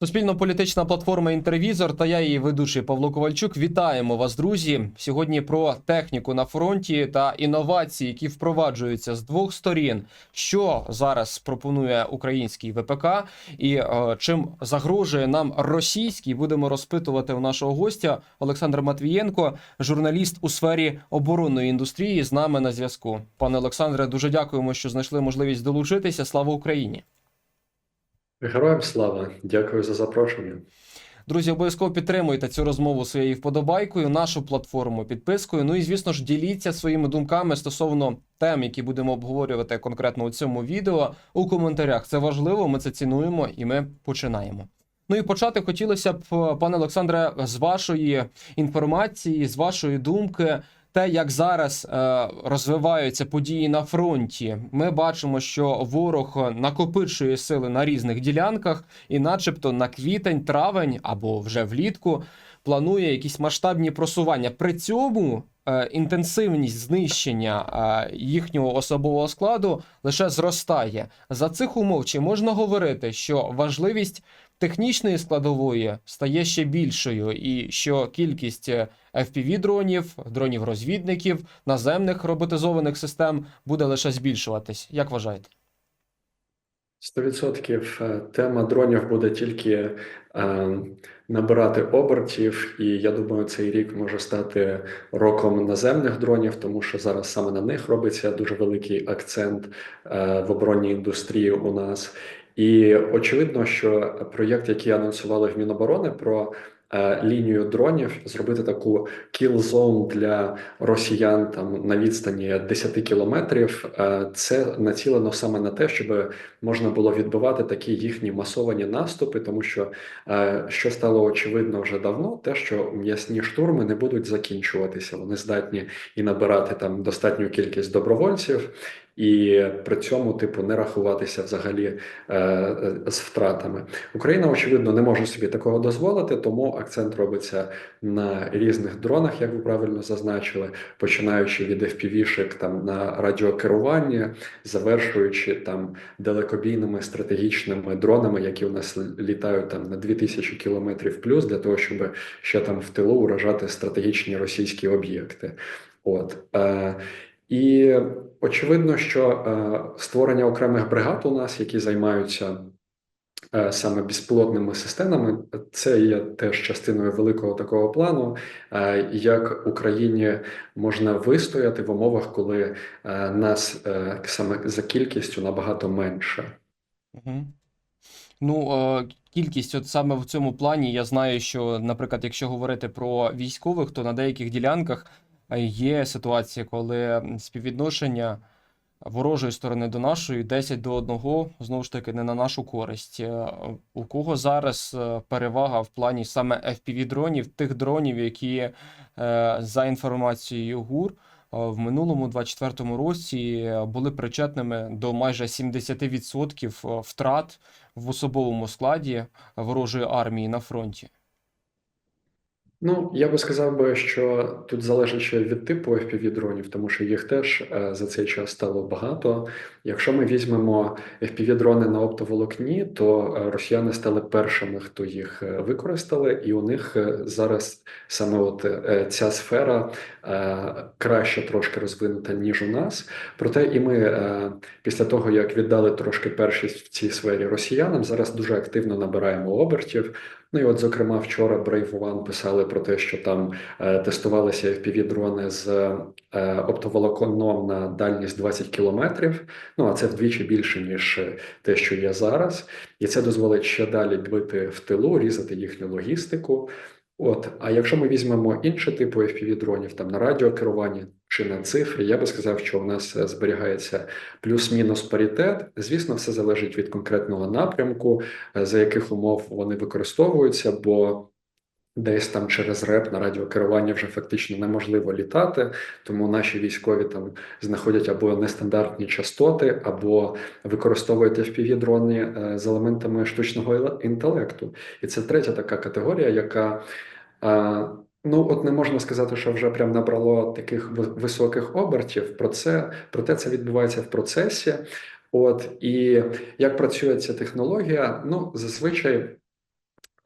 Суспільно-політична платформа Інтервізор та я її ведучий Павло Ковальчук. Вітаємо вас, друзі. Сьогодні про техніку на фронті та інновації, які впроваджуються з двох сторін. Що зараз пропонує український ВПК, і е, чим загрожує нам російський, будемо розпитувати у нашого гостя Олександр Матвієнко, журналіст у сфері оборонної індустрії. З нами на зв'язку. Пане Олександре, дуже дякуємо, що знайшли можливість долучитися. Слава Україні! Героям слава, дякую за запрошення. Друзі, обов'язково підтримуйте цю розмову своєю вподобайкою, нашу платформу підпискою. Ну і звісно ж, діліться своїми думками стосовно тем, які будемо обговорювати конкретно у цьому відео у коментарях. Це важливо, ми це цінуємо і ми починаємо. Ну і почати хотілося б, пане Олександре, з вашої інформації, з вашої думки. Те, як зараз е, розвиваються події на фронті, ми бачимо, що ворог накопичує сили на різних ділянках, і, начебто, на квітень, травень або вже влітку планує якісь масштабні просування. При цьому е, інтенсивність знищення е, їхнього особового складу лише зростає. За цих умов чи можна говорити, що важливість технічної складової стає ще більшою, і що кількість fpv дронів, дронів-розвідників, наземних роботизованих систем буде лише збільшуватись. Як вважаєте? 100% е, тема дронів буде тільки е, набирати обертів, і я думаю, цей рік може стати роком наземних дронів, тому що зараз саме на них робиться дуже великий акцент е, в оборонній індустрії у нас. І очевидно, що проєкт, який анонсували в Міноборони про е, лінію дронів, зробити таку кіл-зон для росіян там на відстані 10 кілометрів, е, це націлено саме на те, щоб можна було відбивати такі їхні масовані наступи, тому що е, що стало очевидно вже давно, те, що м'ясні штурми не будуть закінчуватися. Вони здатні і набирати там достатню кількість добровольців. І при цьому, типу, не рахуватися взагалі е, з втратами. Україна, очевидно, не може собі такого дозволити, тому акцент робиться на різних дронах, як ви правильно зазначили, починаючи від FPV-шек там на радіокерування, завершуючи там далекобійними стратегічними дронами, які у нас літають там на 2000 кілометрів плюс, для того, щоб ще там в тилу уражати стратегічні російські об'єкти. От. Е, і очевидно, що е, створення окремих бригад у нас, які займаються е, саме безпілотними системами, це є теж частиною великого такого плану, е, як Україні можна вистояти в умовах, коли нас саме за кількістю набагато менше. Угу. Ну, кількість, от саме в цьому плані, я знаю, що, наприклад, якщо говорити про військових, то на деяких ділянках є ситуація, коли співвідношення ворожої сторони до нашої 10 до 1, знову ж таки, не на нашу користь. Е, У кого зараз е, перевага в плані саме FPV-дронів, тих дронів, які е, за інформацією ГУР. В минулому 24-му році були причетними до майже 70% втрат в особовому складі ворожої армії на фронті. Ну, я би сказав би, що тут залежить ще від типу FPV-дронів, тому що їх теж е, за цей час стало багато. Якщо ми візьмемо FPV-дрони на оптоволокні, то е, росіяни стали першими, хто їх е, використали, і у них зараз саме от ця сфера краще трошки розвинута, ніж у нас. Проте і ми після того, як віддали трошки першість в цій сфері росіянам, зараз дуже активно набираємо обертів. Ну і от, зокрема, вчора Brave One писали про те, що там е, тестувалися FPV-дрони з е, оптоволоконом на дальність 20 кілометрів. Ну а це вдвічі більше, ніж е, те, що є зараз. І це дозволить ще далі бити в тилу, різати їхню логістику. От, а якщо ми візьмемо інші типи FPV-дронів, там на радіокеруванні чи на цифрі, я би сказав, що у нас е, зберігається плюс-мінус паритет. Звісно, все залежить від конкретного напрямку, е, за яких умов вони використовуються, бо десь там через реп на радіокеруванні вже фактично неможливо літати, тому наші військові там знаходять або нестандартні частоти, або використовують FPV-дрони е, з елементами штучного інтелекту. І це третя така категорія, яка ну от не можна сказати, що вже прям набрало таких високих обертів. Про це проте це відбувається в процесі. От і як працює ця технологія? Ну зазвичай Е,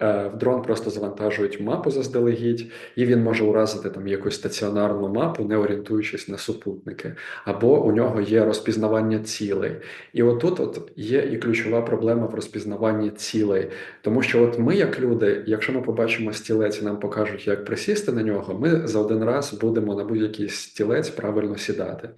В дрон просто завантажують мапу заздалегідь, і він може уразити там якусь стаціонарну мапу, не орієнтуючись на супутники, або у нього є розпізнавання цілей. І отут от є і ключова проблема в розпізнаванні цілей. Тому що от ми, як люди, якщо ми побачимо стілець і нам покажуть, як присісти на нього, ми за один раз будемо на будь-який стілець правильно сідати.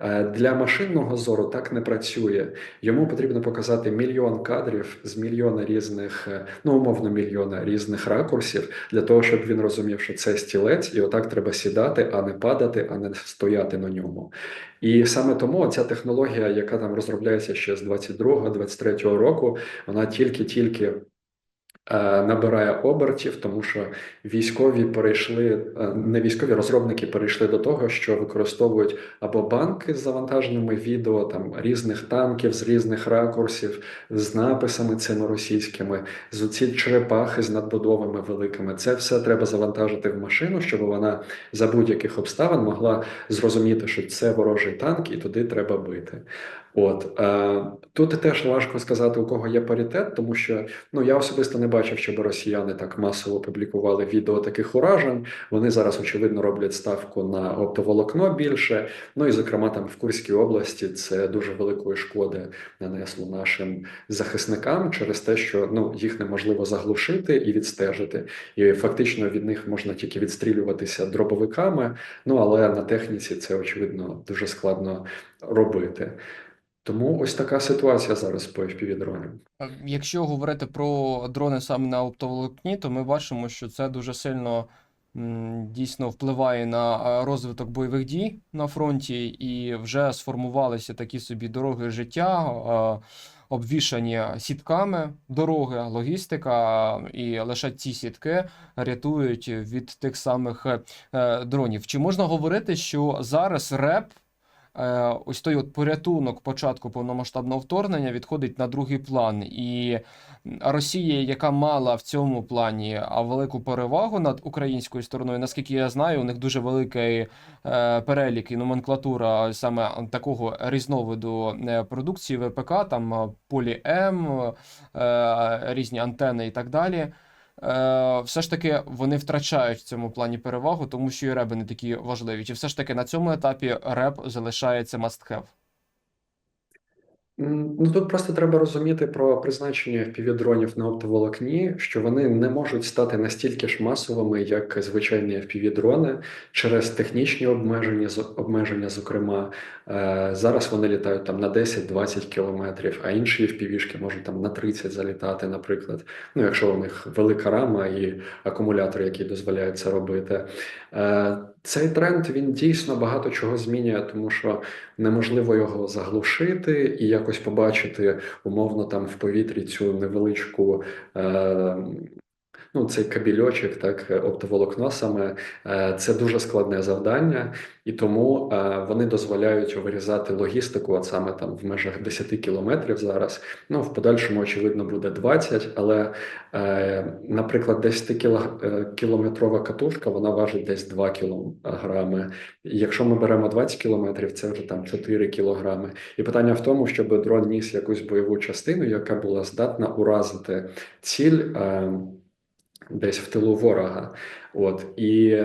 Е, Для машинного зору так не працює. Йому потрібно показати мільйон кадрів з мільйона різних, е, ну умовно, мільйона різних ракурсів для того, щоб він розумів, що це стілець, і отак треба сідати, а не падати, а не стояти на ньому. І саме тому ця технологія, яка там розробляється ще з 22-23 року, вона тільки-тільки. Е, Набирає обертів, тому що військові перейшли, е, не військові розробники перейшли до того, що використовують або банки з завантаженими відео там різних танків з різних ракурсів, з написами цими російськими, з оці черепахи з надбудовами великими. Це все треба завантажити в машину, щоб вона за будь-яких обставин могла зрозуміти, що це ворожий танк, і туди треба бити. От е, тут теж важко сказати, у кого є паритет, тому що ну я особисто не бачив, щоб росіяни так масово публікували відео таких уражень. Вони зараз очевидно роблять ставку на оптоволокно більше. Ну і зокрема, там в Курській області це дуже великої шкоди нанесло нашим захисникам через те, що ну їх неможливо заглушити і відстежити. І фактично від них можна тільки відстрілюватися дробовиками. Ну але на техніці це очевидно дуже складно робити. Тому ось така ситуація зараз по FPV-дронам. Е, Якщо говорити про дрони саме на оптоволокні, то ми бачимо, що це дуже сильно дійсно впливає на е, розвиток бойових дій на фронті, і вже сформувалися такі собі дороги життя, е, обвішані сітками дороги, логістика, і лише ці сітки рятують від тих самих дронів. Чи можна говорити, що зараз РЕП ось той от порятунок початку повномасштабного вторгнення відходить на другий план. І Росія, яка мала в цьому плані велику перевагу над українською стороною, наскільки я знаю, у них дуже великий е, перелік і номенклатура саме такого різновиду е, продукції ВПК, там е, полі М, е, різні антени і так далі. Е, все ж таки вони втрачають в цьому плані перевагу, тому що і реби не такі важливі. Чи все ж таки на цьому етапі реп залишається must have? Ну тут просто треба розуміти про призначення FPV-дронів на оптоволокні, що вони не можуть стати настільки ж масовими, як звичайні FPV-дрони через технічні обмеження, обмеження, зокрема. Е, Зараз вони літають там на 10-20 кілометрів, а інші FPV-шки можуть там на 30 залітати, наприклад. Ну, якщо у них велика рама і акумулятор, який дозволяє це робити. Цей тренд він дійсно багато чого змінює, тому що неможливо його заглушити і якось побачити умовно там в повітрі цю невеличку. Е, Ну, цей кабельочок, так, оптоволокно саме е, це дуже складне завдання, і тому е, вони дозволяють вирізати логістику, от саме там в межах 10 кілометрів зараз. Ну, в подальшому, очевидно, буде 20, але, е, наприклад, 10 кіло, е, кілометрова катушка, вона важить десь 2 кілограми. Якщо ми беремо 20 кілометрів, це вже там 4 кілограми. І питання в тому, щоб дрон ніс якусь бойову частину, яка була здатна уразити ціль. Десь в тилу ворога. От і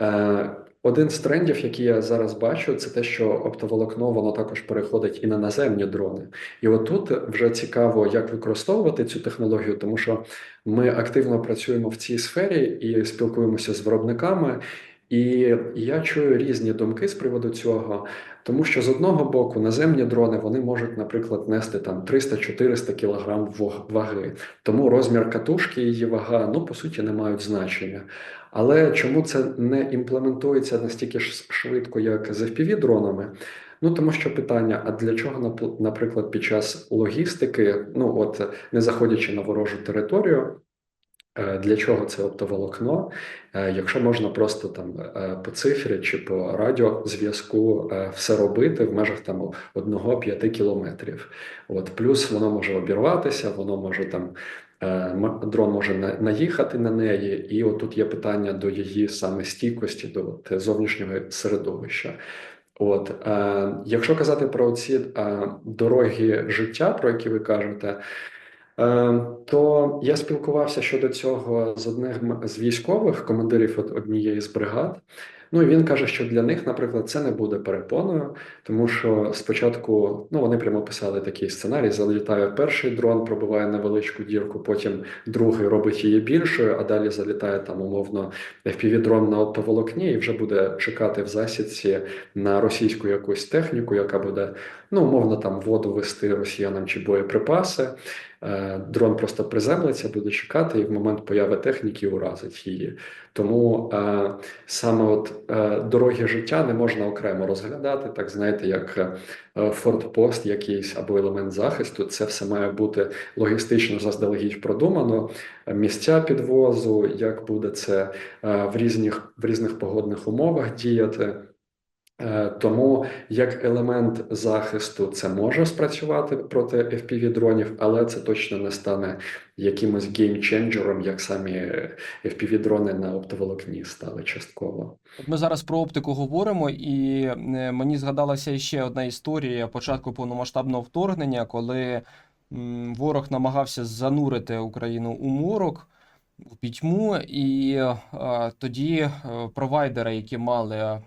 е, один з трендів, який я зараз бачу, це те, що оптоволокно воно також переходить і на наземні дрони. І отут вже цікаво, як використовувати цю технологію, тому що ми активно працюємо в цій сфері і спілкуємося з виробниками. І я чую різні думки з приводу цього, тому що з одного боку наземні дрони вони можуть, наприклад, нести там 300-400 кг ваги. Тому розмір катушки і її вага, ну по суті, не мають значення. Але чому це не імплементується настільки ж швидко, як з FPV-дронами? Ну тому що питання: а для чого нап- наприклад, під час логістики, ну от не заходячи на ворожу територію, для чого це оптоволокно? Е, Якщо можна просто там е, по цифрі чи по радіозв'язку е, все робити в межах там 1-5 кілометрів. От плюс воно може обірватися, воно може там е, дрон може на- наїхати на неї, і отут є питання до її саме стійкості до от, зовнішнього середовища. От, е, якщо казати про ці е, дороги життя, про які ви кажете, Е, То я спілкувався щодо цього з одним з військових командирів од- однієї з бригад. Ну і він каже, що для них, наприклад, це не буде перепоною, тому що спочатку ну вони прямо писали такий сценарій: залітає перший дрон, пробиває невеличку дірку, потім другий робить її більшою, а далі залітає там умовно FPV-дрон на оптоволокні і вже буде чекати в засідці на російську якусь техніку, яка буде ну умовно там воду вести росіянам чи боєприпаси. Е, Дрон просто приземлиться, буде чекати, і в момент появи техніки уразить її. Тому е, саме от е, дороги життя не можна окремо розглядати, так знаєте, як фортпост якийсь або елемент захисту. Це все має бути логістично заздалегідь продумано. Місця підвозу, як буде це в різних, в різних погодних умовах діяти. Е, Тому як елемент захисту це може спрацювати проти FPV-дронів, але це точно не стане якимось геймченджером, як самі FPV-дрони на оптоволокні стали частково. Ми зараз про оптику говоримо, і е, мені згадалася ще одна історія початку повномасштабного вторгнення, коли ворог намагався занурити Україну у морок, у пітьму, і е, тоді е, провайдери, які мали е,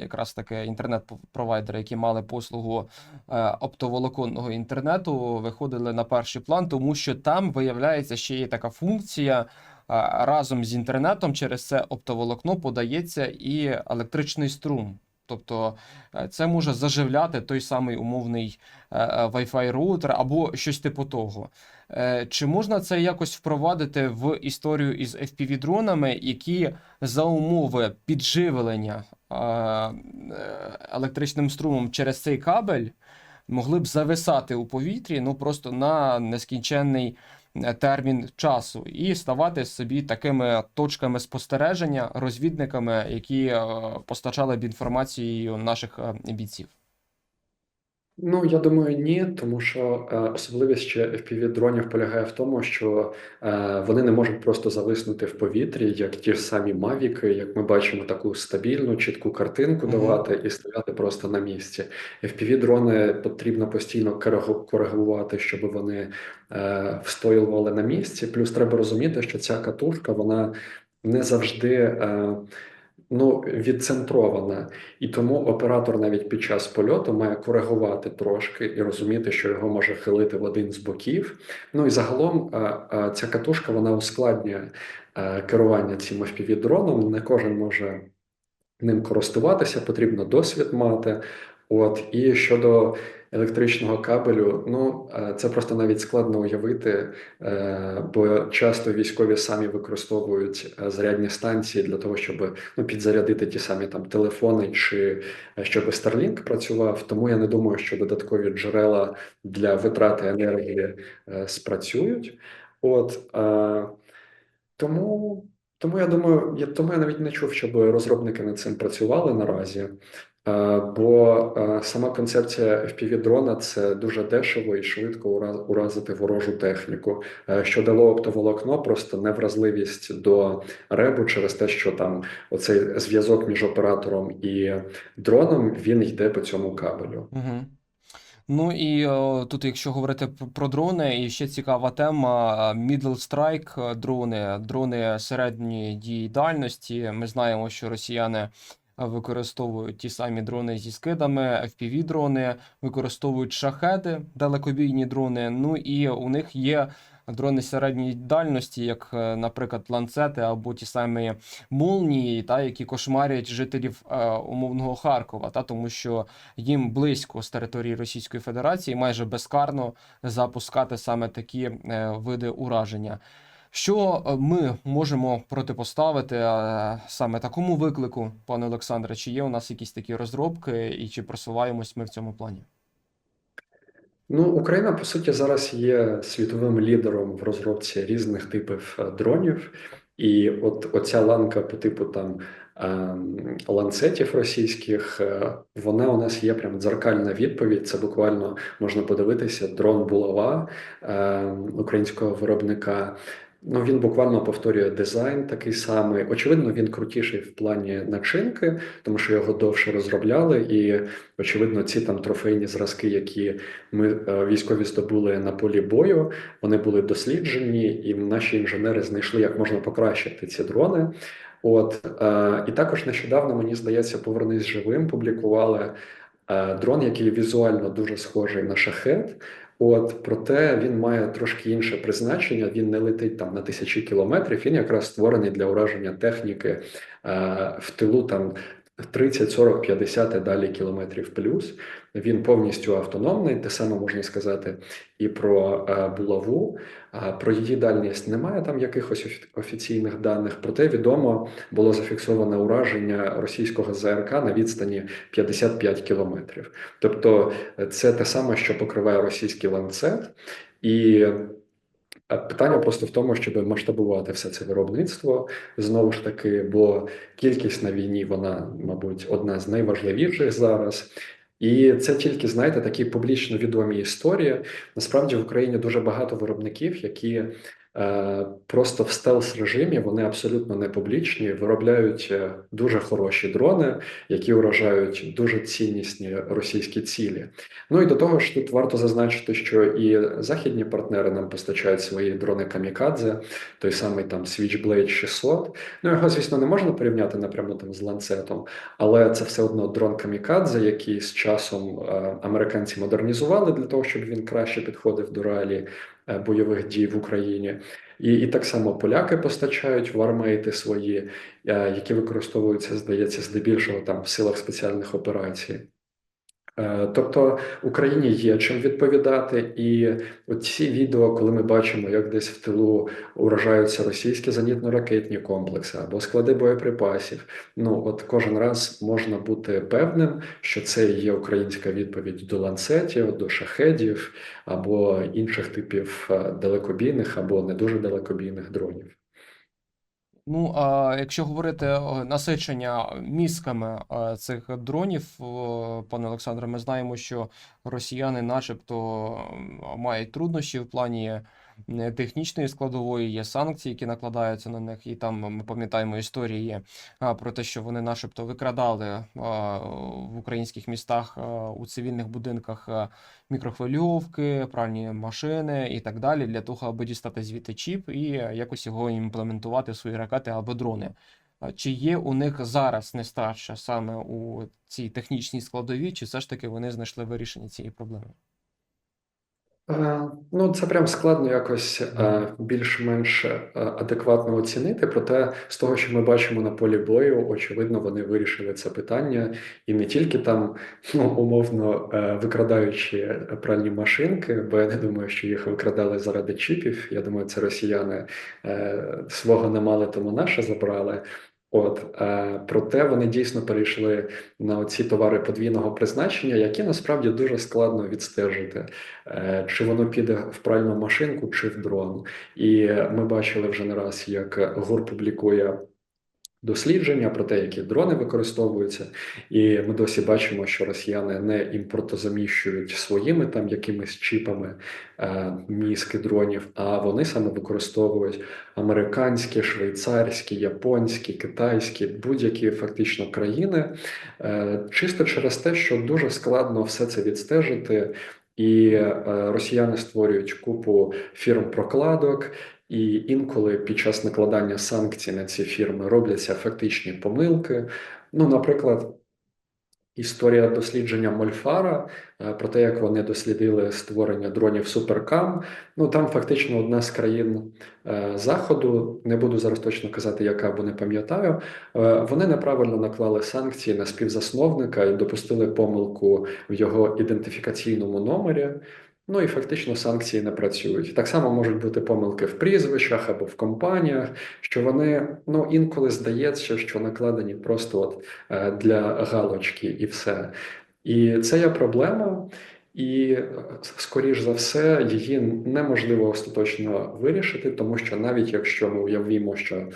якраз таки інтернет-провайдери, які мали послугу е, оптоволоконного інтернету, виходили на перший план, тому що там виявляється ще є така функція. Разом з інтернетом через це оптоволокно подається і електричний струм. Тобто е, це може заживляти той самий умовний е, е, Wi-Fi роутер або щось типу того. Чи можна це якось впровадити в історію із FPV-дронами, які за умови підживлення електричним струмом через цей кабель могли б зависати у повітрі ну просто на нескінченний термін часу і ставати собі такими точками спостереження, розвідниками, які е, постачали б інформацію наших е, бійців. Ну, я думаю, ні, тому що е, особливість ще FPV-дронів полягає в тому, що е, вони не можуть просто зависнути в повітрі, як ті ж самі мавіки, як ми бачимо, таку стабільну, чітку картинку Мгм. давати і стояти просто на місці. FPV-дрони потрібно постійно коригу- коригувати, щоб вони е, встоювали на місці. Плюс треба розуміти, що ця катушка вона не завжди. Е, Ну, відцентрована, і тому оператор навіть під час польоту має коригувати трошки і розуміти, що його може хилити в один з боків. Ну і загалом а, а, ця катушка вона ускладнює керування цим FPV-дроном. Не кожен може ним користуватися, потрібно досвід мати. От і щодо електричного кабелю, ну е, це просто навіть складно уявити, е, бо часто військові самі використовують е, зарядні станції для того, щоб ну, підзарядити ті самі там телефони, чи щоб Starlink працював. Тому я не думаю, що додаткові джерела для витрати енергії спрацюють. От тому. Тому я думаю, я тому я навіть не чув, щоб розробники над цим працювали наразі. Е, Бо е, сама концепція FPV-дрона це дуже дешево і швидко ура- уразити ворожу техніку, е, що дало оптоволокно просто невразливість до ребу через те, що там оцей зв'язок між оператором і дроном він йде по цьому кабелю. Угу. Ну і о, тут, якщо говорити про дрони, і ще цікава тема Middle Strike дрони, дрони середньої дії дальності. Ми знаємо, що росіяни використовують ті самі дрони зі скидами, FPV-дрони, використовують шахеди, далекобійні дрони. Ну і у них є дрони середньої дальності, як, е, наприклад, ланцети або ті самі молнії, та, які кошмарять жителів е, умовного Харкова, та, тому що їм близько з території Російської Федерації майже безкарно запускати саме такі е, види ураження. Що е, ми можемо протипоставити е, саме такому виклику, пане Олександре? Чи є у нас якісь такі розробки, і чи просуваємось ми в цьому плані? Ну, Україна, по суті, зараз є світовим лідером в розробці різних типів е, дронів. І от оця ланка по типу там ланцетів російських, вона у нас є прям дзеркальна відповідь. Це буквально можна подивитися дрон булава українського виробника. Ну, він буквально повторює дизайн такий самий. Очевидно, він крутіший в плані начинки, тому що його довше розробляли, і очевидно, ці там трофейні зразки, які ми е, військові здобули на полі бою, вони були досліджені, і наші інженери знайшли, як можна покращити ці дрони. От е, і також нещодавно, мені здається, повернись живим. Публікували е, дрон, який візуально дуже схожий на шахет. От, проте він має трошки інше призначення. Він не летить там на тисячі кілометрів. Він якраз створений для ураження техніки е, в тилу там 30, 40, 50 і далі кілометрів плюс. Він повністю автономний. Те саме можна сказати і про е, булаву. А про її дальність немає там якихось офіційних даних. Проте відомо було зафіксоване ураження російського ЗРК на відстані 55 кілометрів. Тобто е, це те саме, що покриває російський ланцет, і питання просто в тому, щоб масштабувати все це виробництво знову ж таки, бо кількість на війні вона, мабуть, одна з найважливіших зараз. І це тільки, знаєте, такі публічно відомі історії. Насправді в Україні дуже багато виробників, які просто в стелс режимі вони абсолютно не публічні, виробляють е, дуже хороші дрони, які уражають дуже ціннісні російські цілі. Ну і до того ж, тут варто зазначити, що і західні партнери нам постачають свої дрони камікадзе, той самий там Switchblade 600. Ну його, звісно, не можна порівняти напряму там з ланцетом, але це все одно дрон камікадзе, який з часом е, американці модернізували для того, щоб він краще підходив до реалій е, бойових дій в Україні. І, і так само поляки постачають вармейти свої, е, які використовуються, здається, здебільшого там в силах спеціальних операцій. Е, Тобто Україні є чим відповідати, і ці відео, коли ми бачимо, як десь в тилу уражаються російські зенітно-ракетні комплекси або склади боєприпасів. Ну от кожен раз можна бути певним, що це є українська відповідь до ланцетів, до шахедів або інших типів е, далекобійних або не дуже далекобійних дронів. Ну, а якщо говорити насичення мізками е, цих дронів, пане Олександре, ми знаємо, що росіяни, начебто, мають труднощі в плані е, технічної складової, є санкції, які накладаються на них, і там ми пам'ятаємо історії про те, що вони, начебто, викрадали в українських містах у цивільних будинках мікрохвильовки, пральні машини і так далі, для того, аби дістати звідти чіп і якось його імплементувати в свої ракети або дрони. Чи є у них зараз нестача саме у цій технічній складовій, чи все ж таки вони знайшли вирішення цієї проблеми? Е, Ну, це прям складно якось е, більш-менш е, адекватно оцінити. Проте, з того, що ми бачимо на полі бою, очевидно, вони вирішили це питання і не тільки там, ну, умовно, викрадаючи пральні машинки, бо я не думаю, що їх викрадали заради чіпів. Я думаю, це росіяни свого не мали, тому наше забрали. От, е, проте вони дійсно перейшли на ці товари подвійного призначення, які насправді дуже складно відстежити, е, чи воно піде в пральну машинку, чи в дрон. І ми бачили вже не раз, як ГУР публікує дослідження про те, які дрони використовуються, і ми досі бачимо, що росіяни не імпортозаміщують своїми там якимись чіпами е, мізки дронів, а вони саме використовують американські, швейцарські, японські, китайські, будь-які фактично країни, е, чисто через те, що дуже складно все це відстежити. І е, росіяни створюють купу фірм прокладок, і інколи під час накладання санкцій на ці фірми робляться фактичні помилки. Ну, наприклад, історія дослідження Мольфара е, про те, як вони дослідили створення дронів Суперкам. Ну там фактично одна з країн е, Заходу, не буду зараз точно казати, яка, бо не пам'ятаю. е, Вони неправильно наклали санкції на співзасновника і допустили помилку в його ідентифікаційному номері. Ну і фактично санкції не працюють. Так само можуть бути помилки в прізвищах або в компаніях, що вони ну інколи здається, що накладені просто от е, для галочки і все. І це є проблема, і скоріш за все, її неможливо остаточно вирішити, тому що навіть якщо ми уявімо, що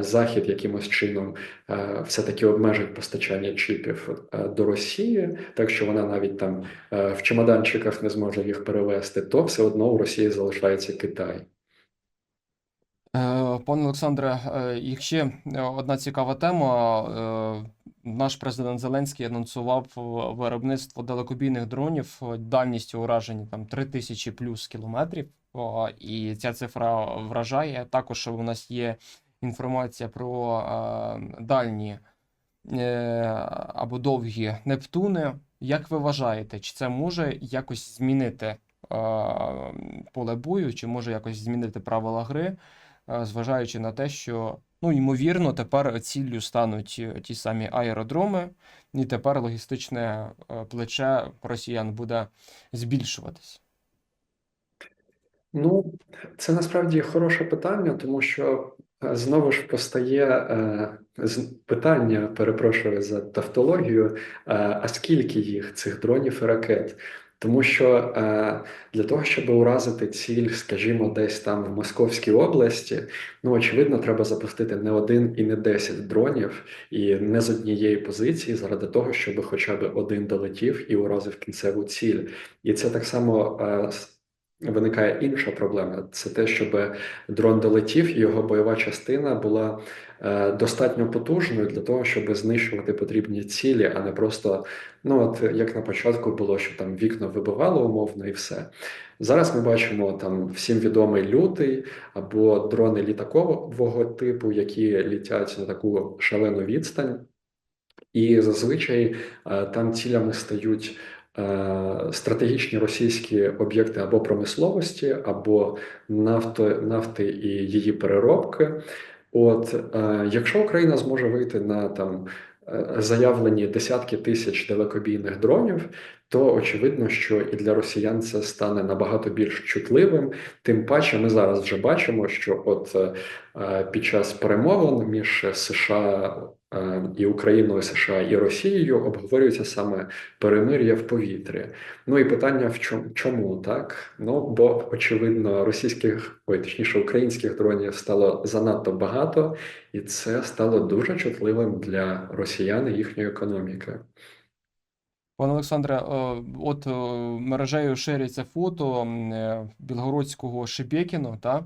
Захід якимось чином е, все-таки обмежить постачання чіпів е, до Росії, так що вона навіть там е, в чемоданчиках не зможе їх перевезти, то все одно у Росії залишається Китай. Е, Пане Олександре, е, і ще е, одна цікава тема. Е, Наш президент Зеленський анонсував е, виробництво далекобійних дронів е, дальністю ураження там 3000 плюс кілометрів. І ця цифра вражає. Також у нас є інформація про дальні е, або довгі Нептуни. Як ви вважаєте, чи це може якось змінити поле бою, чи може якось змінити правила гри? е, зважаючи на те, що ну ймовірно тепер ціллю стануть е, ті самі аеродроми, і тепер логістичне плече росіян буде збільшуватись. Ну, це насправді хороше питання, тому що знову ж постає е, питання, перепрошую за тавтологію, е, а скільки їх цих дронів і ракет? Тому що е, для того, щоб уразити ціль, скажімо, десь там в Московській області, ну очевидно, треба запустити не один і не десять дронів, і не з однієї позиції, заради того, щоб хоча б один долетів і уразив кінцеву ціль. І це так само е, виникає інша проблема. Це те, щоб дрон долетів, і його бойова частина була е, достатньо потужною для того, щоб знищувати потрібні цілі, а не просто, ну от як на початку було, що там вікна вибивало умовно і все. Зараз ми бачимо там всім відомий лютий або дрони літакового типу, які літять на таку шалену відстань. І зазвичай е, там цілями стають стратегічні російські об'єкти або промисловості, або нафто, нафти і її переробки. От е, якщо Україна зможе вийти на там е, заявлені десятки тисяч далекобійних дронів, то очевидно, що і для росіян це стане набагато більш чутливим. Тим паче, ми зараз вже бачимо, що от е, е, під час перемовин між США е, і Україною, США і Росією обговорюється саме перемир'я в повітрі. Ну і питання в чому, чому так? Ну бо очевидно, російських, ой, точніше, українських дронів стало занадто багато, і це стало дуже чутливим для росіян і їхньої економіки. Пане Олександре, от е, мережею ширяться фото е, білгородського Шебекіно, та?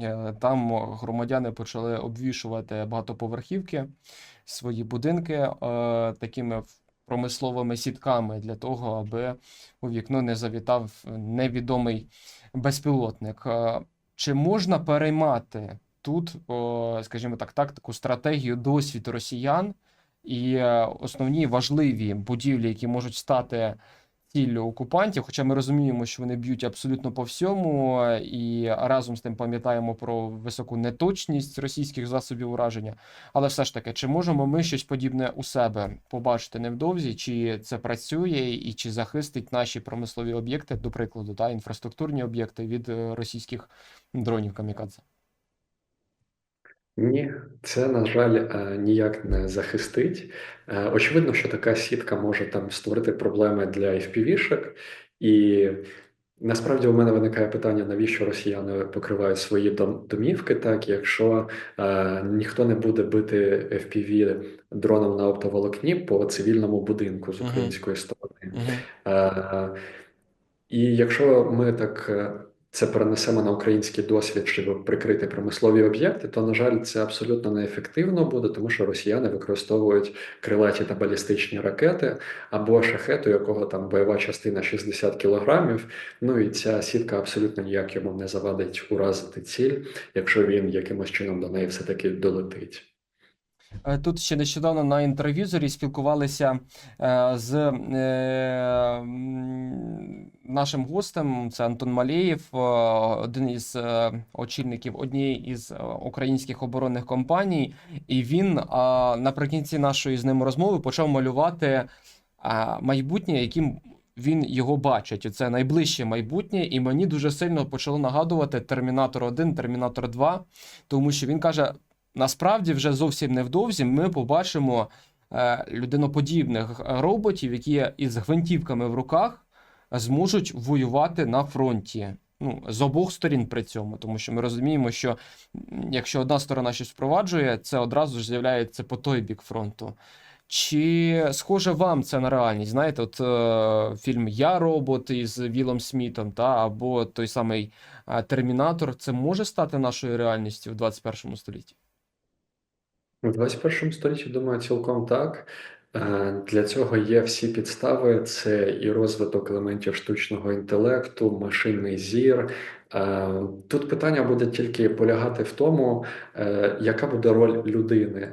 Е, Там громадяни почали обвішувати багатоповерхівки, свої будинки е, такими промисловими сітками для того, аби у вікно не завітав невідомий безпілотник. Е, Чи можна переймати тут, скажімо так, тактику, стратегію, досвід росіян? І е, основні важливі будівлі, які можуть стати ціллю окупантів, хоча ми розуміємо, що вони б'ють абсолютно по всьому, і разом з тим пам'ятаємо про високу неточність російських засобів ураження. Але все ж таки, чи можемо ми щось подібне у себе побачити невдовзі, чи це працює, і чи захистить наші промислові об'єкти, до прикладу, та інфраструктурні об'єкти від е, російських дронів камікадзе? Ні, це, на жаль, е, ніяк не захистить. Е, Очевидно, що така сітка може там створити проблеми для FPV-шок, і насправді у мене виникає питання, навіщо росіяни покривають свої домівки так, якщо е, ніхто не буде бити FPV дроном на оптоволокні по цивільному будинку з української сторони. Е, І якщо ми так е, це перенесемо на український досвід, щоб прикрити промислові об'єкти, то, на жаль, це абсолютно неефективно буде, тому що росіяни використовують крилаті та балістичні ракети або шахет, у якого там бойова частина 60 кілограмів. Ну і ця сітка абсолютно ніяк йому не завадить уразити ціль, якщо він якимось чином до неї все-таки долетить. Е, Тут ще нещодавно на інтервізорі спілкувалися е, з е, нашим гостем. Це Антон Малеєв, один із очільників однієї із українських оборонних компаній. І він наприкінці нашої з ним розмови почав малювати майбутнє, яким він його бачить. Це найближче майбутнє, і мені дуже сильно почало нагадувати Термінатор 1, Термінатор 2, тому що він каже. Насправді, вже зовсім невдовзі ми побачимо е, людиноподібних роботів, які із гвинтівками в руках зможуть воювати на фронті. Ну, з обох сторін при цьому, тому що ми розуміємо, що якщо одна сторона щось впроваджує, це одразу ж з'являється по той бік фронту. Чи схоже вам це на реальність? Знаєте, от е, фільм Я робот із Вілом Смітом, та або той самий е, Термінатор, це може стати нашою реальністю в 21 столітті? У 21 столітті, думаю, цілком так. Е, Для цього є всі підстави: це і розвиток елементів штучного інтелекту, машинний зір. Е, Тут питання буде тільки полягати в тому, е, яка буде роль людини,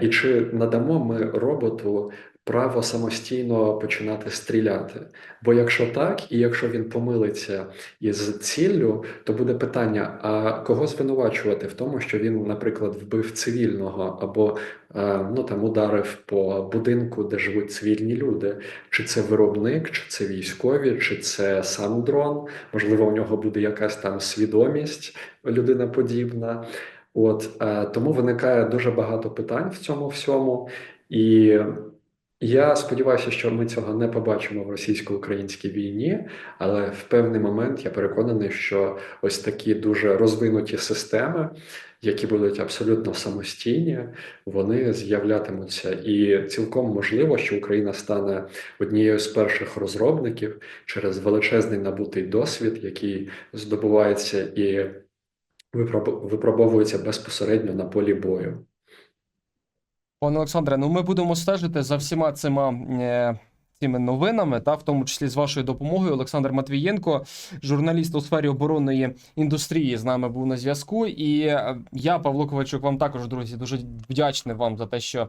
і чи надамо ми роботу право самостійно починати стріляти. Бо якщо так, і якщо він помилиться із ціллю, то буде питання: а кого звинувачувати в тому, що він, наприклад, вбив цивільного або е, ну там ударив по будинку, де живуть цивільні люди? Чи це виробник, чи це військові, чи це сам дрон? Можливо, у нього буде якась там свідомість людина подібна. От е, тому виникає дуже багато питань в цьому всьому, і я сподіваюся, що ми цього не побачимо в російсько-українській війні, але в певний момент я переконаний, що ось такі дуже розвинуті системи, які будуть абсолютно самостійні, вони з'являтимуться. І цілком можливо, що Україна стане однією з перших розробників через величезний набутий досвід, який здобувається і випробовується безпосередньо на полі бою. Пане Олександре, ну ми будемо стежити за всіма цими, е, цими новинами, та в тому числі з вашою допомогою. Олександр Матвієнко, журналіст у сфері оборонної індустрії, з нами був на зв'язку. І е, я, Павло Ковальчук, вам також, друзі, дуже вдячний вам за те, що.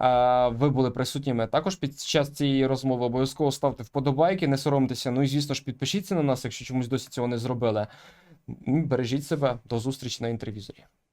е, Ви були присутніми також під час цієї розмови. Обов'язково ставте вподобайки, не соромтеся. Ну і звісно ж, підпишіться на нас, якщо чомусь досі цього не зробили. Бережіть себе. До зустрічі на інтервізорі.